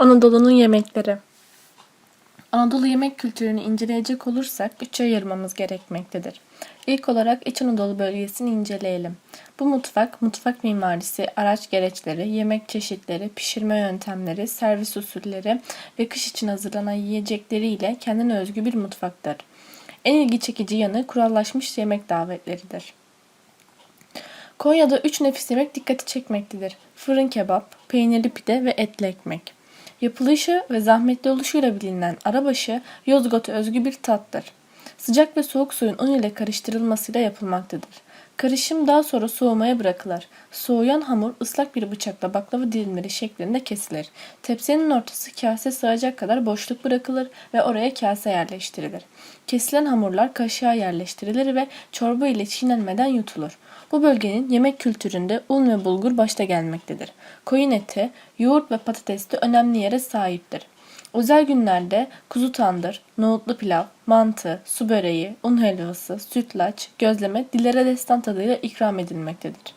Anadolu'nun yemekleri. Anadolu yemek kültürünü inceleyecek olursak üçe ayırmamız gerekmektedir. İlk olarak İç Anadolu bölgesini inceleyelim. Bu mutfak, mutfak mimarisi, araç gereçleri, yemek çeşitleri, pişirme yöntemleri, servis usulleri ve kış için hazırlanan yiyecekleriyle kendine özgü bir mutfaktır. En ilgi çekici yanı kurallaşmış yemek davetleridir. Konya'da üç nefis yemek dikkati çekmektedir. Fırın kebap, peynirli pide ve etli ekmek. Yapılışı ve zahmetli oluşuyla bilinen arabaşı Yozgat'a özgü bir tattır. Sıcak ve soğuk suyun un ile karıştırılmasıyla yapılmaktadır. Karışım daha sonra soğumaya bırakılır. Soğuyan hamur ıslak bir bıçakla baklava dilimleri şeklinde kesilir. Tepsinin ortası kase sığacak kadar boşluk bırakılır ve oraya kase yerleştirilir. Kesilen hamurlar kaşığa yerleştirilir ve çorba ile çiğnenmeden yutulur. Bu bölgenin yemek kültüründe un ve bulgur başta gelmektedir. Koyun eti, yoğurt ve patates de önemli yere sahiptir. Özel günlerde kuzu tandır, nohutlu pilav, mantı, su böreği, un helvası, sütlaç, gözleme dillere destan tadıyla ikram edilmektedir.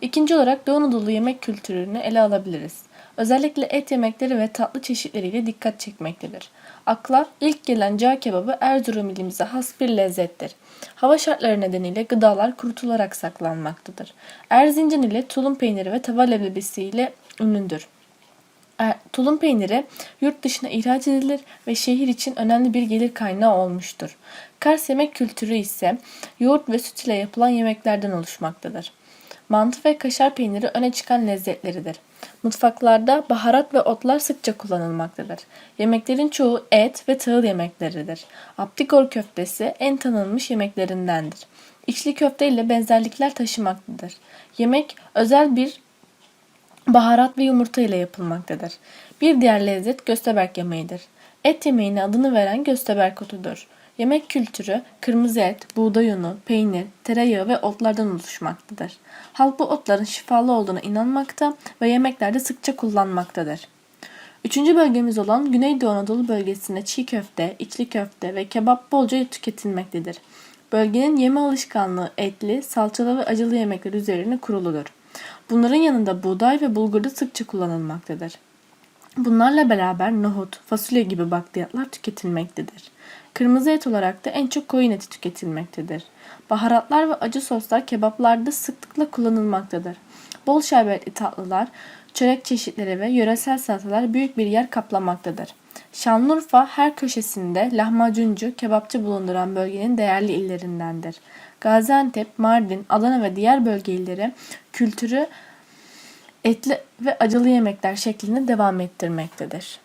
İkinci olarak Doğu Anadolu yemek kültürünü ele alabiliriz. Özellikle et yemekleri ve tatlı çeşitleriyle dikkat çekmektedir. Akla ilk gelen cağ kebabı Erzurum ilimize has bir lezzettir. Hava şartları nedeniyle gıdalar kurutularak saklanmaktadır. Erzincan ile tulum peyniri ve tava leblebisi ile ünlüdür. Tulum peyniri yurt dışına ihraç edilir ve şehir için önemli bir gelir kaynağı olmuştur. Kars yemek kültürü ise yoğurt ve süt ile yapılan yemeklerden oluşmaktadır. Mantı ve kaşar peyniri öne çıkan lezzetleridir. Mutfaklarda baharat ve otlar sıkça kullanılmaktadır. Yemeklerin çoğu et ve tahıl yemekleridir. Aptikor köftesi en tanınmış yemeklerindendir. İçli köfte ile benzerlikler taşımaktadır. Yemek özel bir baharat ve yumurta ile yapılmaktadır. Bir diğer lezzet gösteberk yemeğidir. Et yemeğine adını veren gösteberk otudur. Yemek kültürü kırmızı et, buğday unu, peynir, tereyağı ve otlardan oluşmaktadır. Halk bu otların şifalı olduğuna inanmakta ve yemeklerde sıkça kullanmaktadır. Üçüncü bölgemiz olan Güneydoğu Anadolu bölgesinde çiğ köfte, içli köfte ve kebap bolca tüketilmektedir. Bölgenin yeme alışkanlığı etli, salçalı ve acılı yemekler üzerine kuruludur. Bunların yanında buğday ve bulgur da sıkça kullanılmaktadır. Bunlarla beraber nohut, fasulye gibi bakliyatlar tüketilmektedir. Kırmızı et olarak da en çok koyun eti tüketilmektedir. Baharatlar ve acı soslar kebaplarda sıklıkla kullanılmaktadır. Bol şerbetli tatlılar, çörek çeşitleri ve yöresel salatalar büyük bir yer kaplamaktadır. Şanlıurfa her köşesinde lahmacuncu, kebapçı bulunduran bölgenin değerli illerindendir. Gaziantep, Mardin, Adana ve diğer bölge illeri kültürü etli ve acılı yemekler şeklinde devam ettirmektedir.